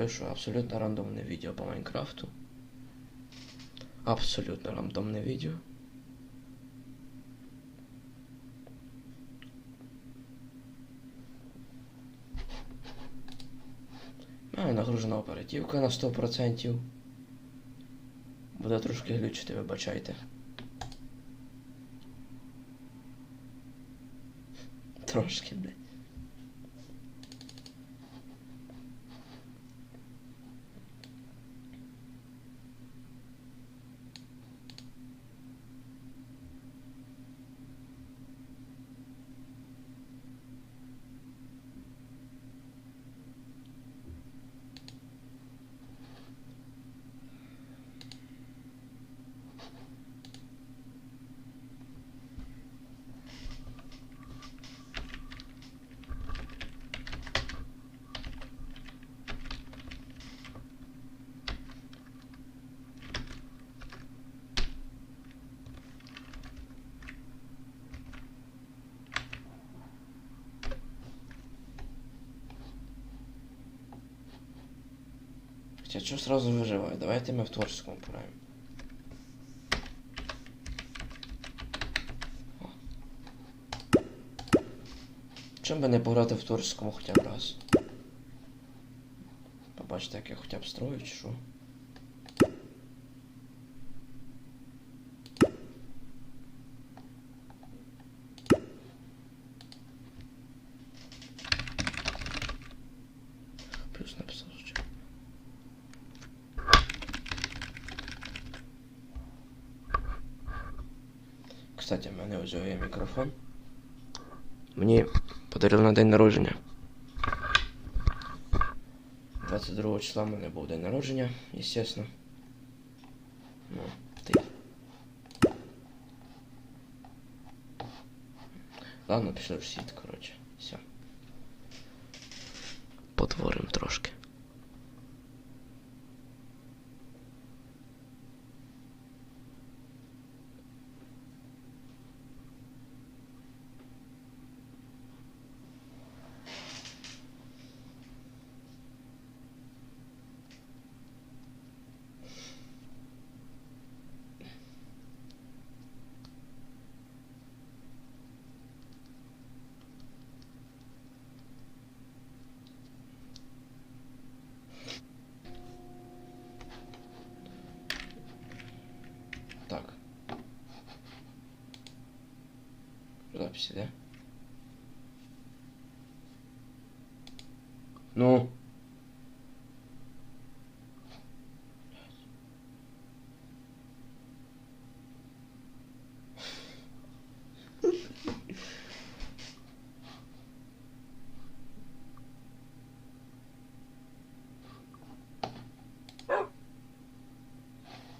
запишу абсолютно рандомне відео по Майнкрафту. Абсолютно рандомне відео. Маю нагружена оперативка на 100%. Буде трошки глючити, вибачайте. Трошки, блядь. Хотя что сразу выживаю? Давайте мы в творческом управим. Чим би не пограти в творческому хоча б раз? Побачите, як я хоча б строю, чи що? Кстати, в мене ось є мікрофон. Мені подарили на день народження. 22 числа в мене був день народження, естественно. Ну, ти. Ладно, пішли в сіт, коротше. Все. Потворим трошки. Записи, да? Ну.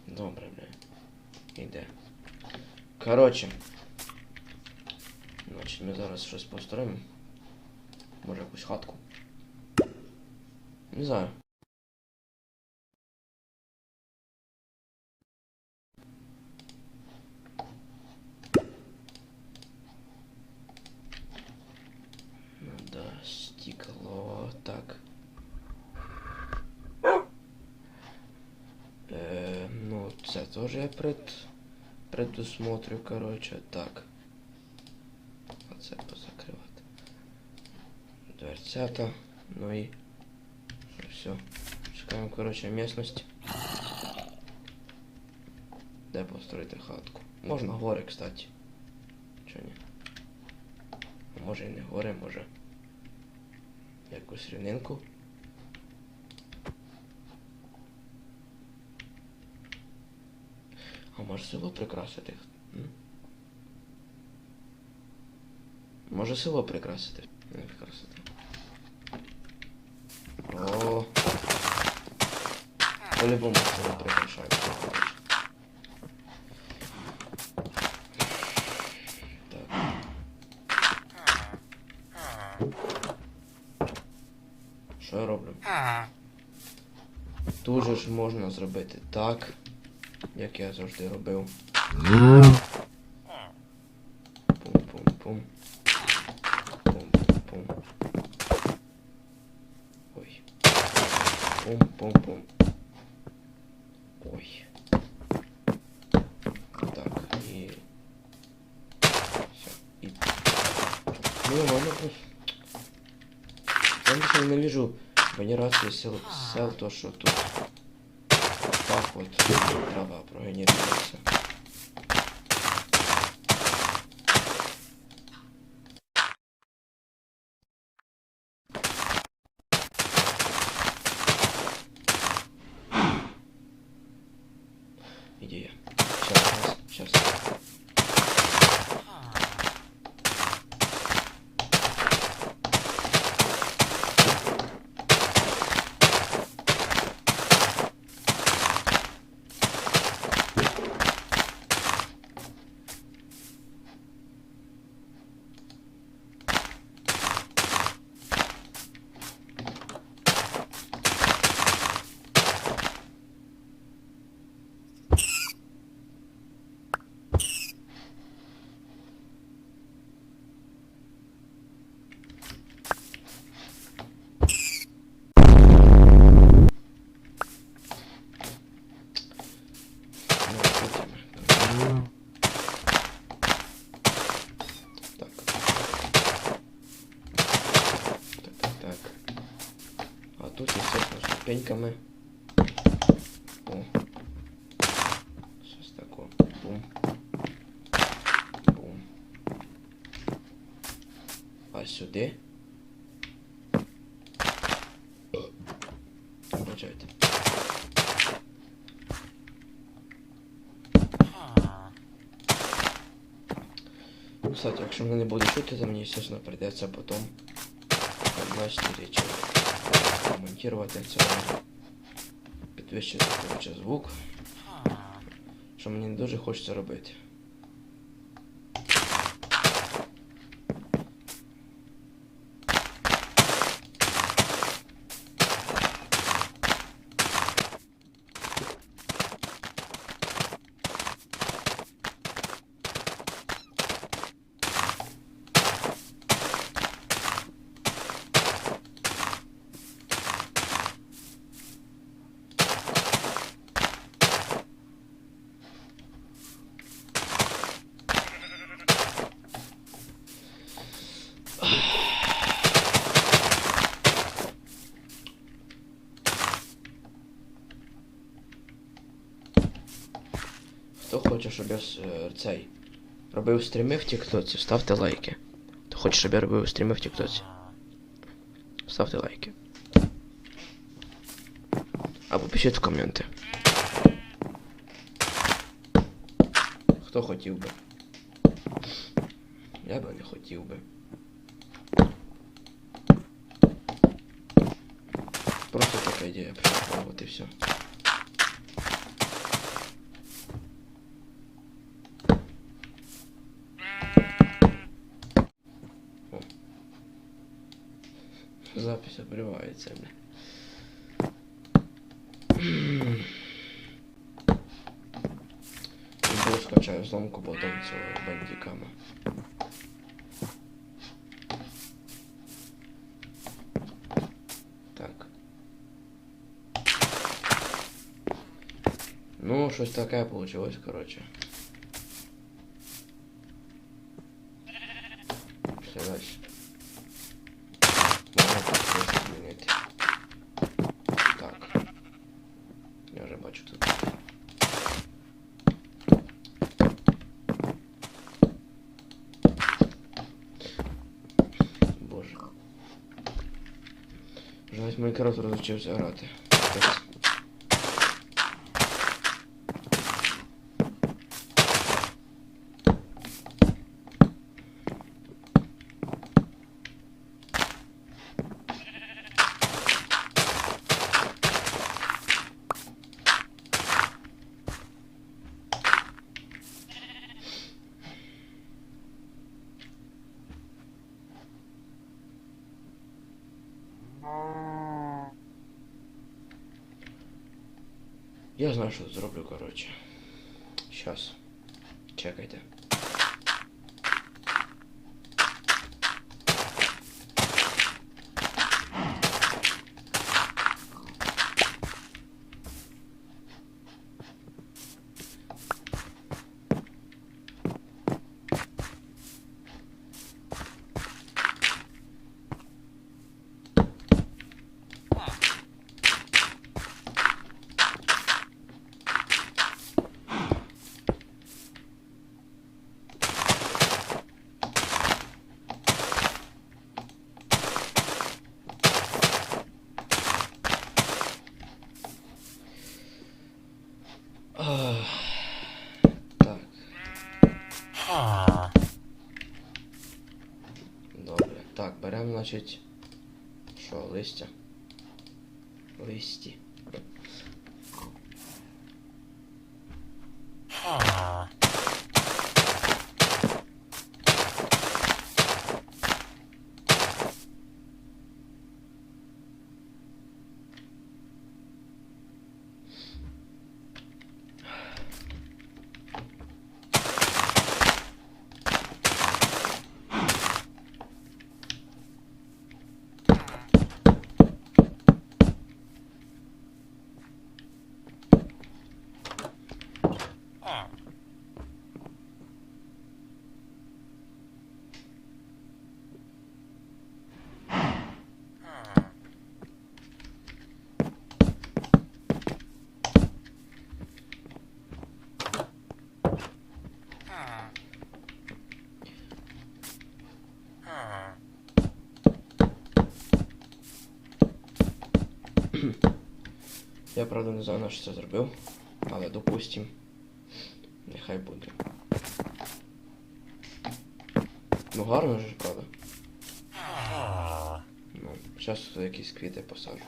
Добре, бля. Іде. Коротше. Значить, ми зараз щось построїмо. Може якусь хатку. Не знаю. Надо стекло. Так. Е, ну, це теж я пред... предусмотрю, коротше, так. Дверцята. Ну і все. Чекаємо, коротше, місцевість. Де построїти хатку. Можна гори, кстати. Чого ні? Може і не гори, може. Якусь рівнинку. А може село прикрасити? М? Може село прикрасити? Не прикрасити. О. По-любому прикрашають. Так. Що я роблю? Тут же ж можна зробити так, як я завжди робив. Пум-пум-пум. Ой. Так, и... Все. И... Ну, ладно, ну. Я больше ненавижу генерацию сел, сел то, что тут так вот трава прогенерируется. А тут, естественно, ступеньками. О. Щось таке. Бум. Бум. А сюди. Вибачайте. Ну, Кстати, якщо мене не буде чути, то мені, естественно, придеться потім бачити речі. Монтувати це. Підвищити звук. Що мені не дуже хочеться робити. Хто хоче, щоб я е, цей робив стріми в Тіктоці, ставте лайки. Хто хоче, щоб я робив стріми в Тіктоці. Ставте лайки. Або пишіть в коменти. Хто хотів би? Я би не хотів би. Просто така ідея прийшла, от і все. Запись обривається, бля. Іду скачаю зломку потім цього бандикама. Так. Ну, щось таке получилось, короче. Розучився грати. Капець. Я знаю, що зроблю, коротше. Щас. Чекайте. Так. Добре. Так, беремо, значить... Що, листя? Листі. Я правда не знаю, на що це зробив, але допустим. Нехай буде. Ну гарно ж, правда. Ну, зараз якісь квіти посаджу.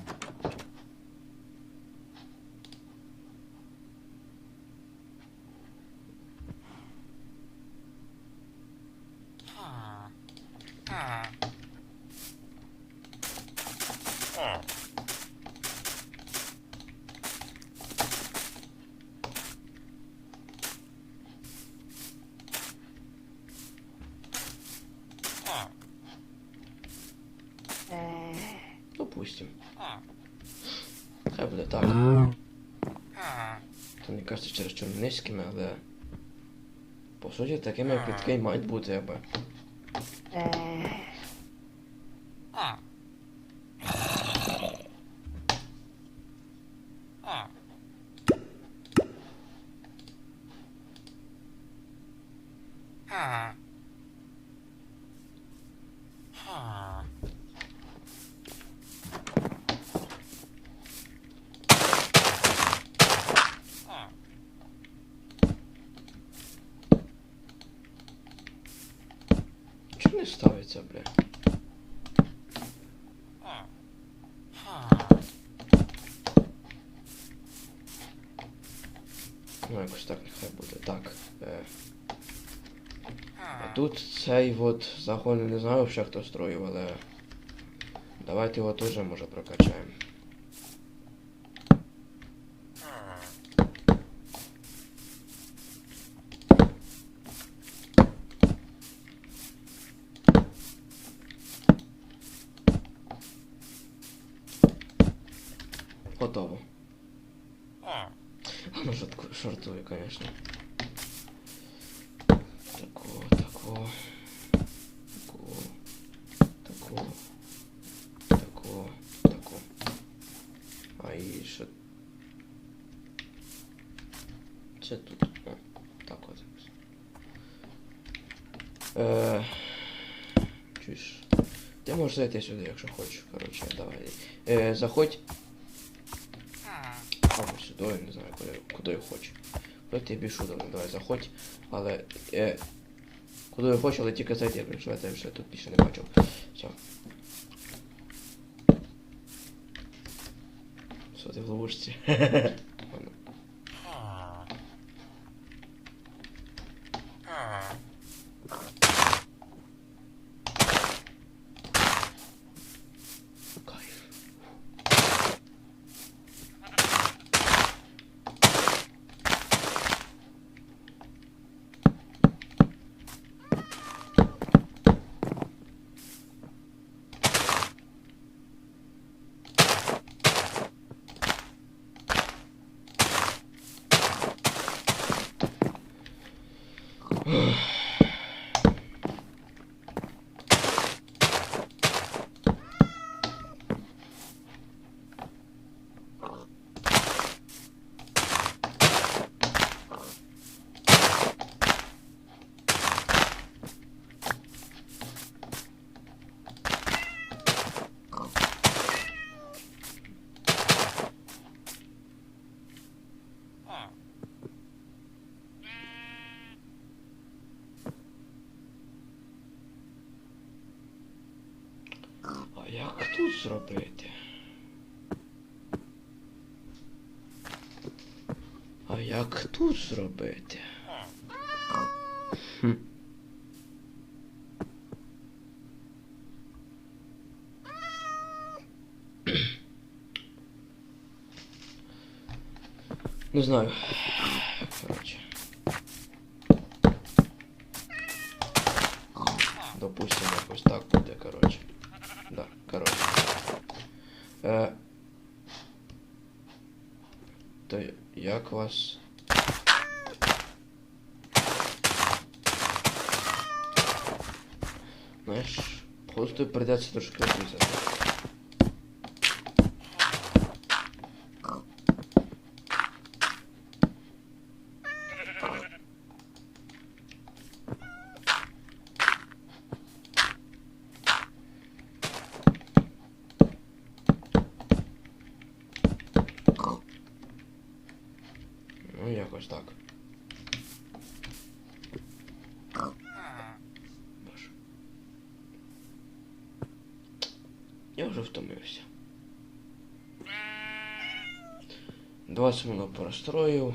Допустим. Хай буде так. То мені кажеться через чорно низькими, але. По суті, такими квітки й мають бути, аби. Чому Тут цей от загон не знаю, ще хто строїв, але. Давайте його теж може прокачаємо. А? Це тут. О, так от. Е, чуєш? Ти можеш зайти сюди, якщо хочеш. Коротше, давай. Е, заходь. Або сюди, я не знаю, куди, куди я хочу. Куди ти більш удобно, давай заходь. Але. Е, куди я хочу, але тільки зайди, бо я тебе вже тут більше не бачив. Все. Що ти в ловушці? як тут зробити? А як тут зробити? Не знаю. Короче. Допустим, якось так буде, короче. Да, короче. Е, то як вас. Знаєш, просто придеться трошки обрізати. Ну, якось так. Боже. Я вже втомився. 20 минут простроїв,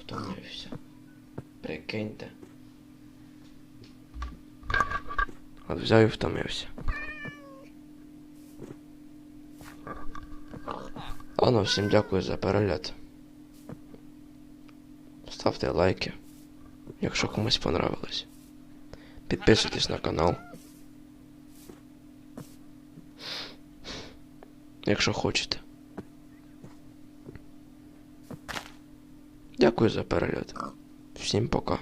втомився. Прикиньте. От взяв і втомився. Ладно, всім дякую за перегляд. Ставте лайки, якщо комусь понравилось. Підписуйтесь на канал. Якщо хочете. Дякую за перегляд. Всім пока.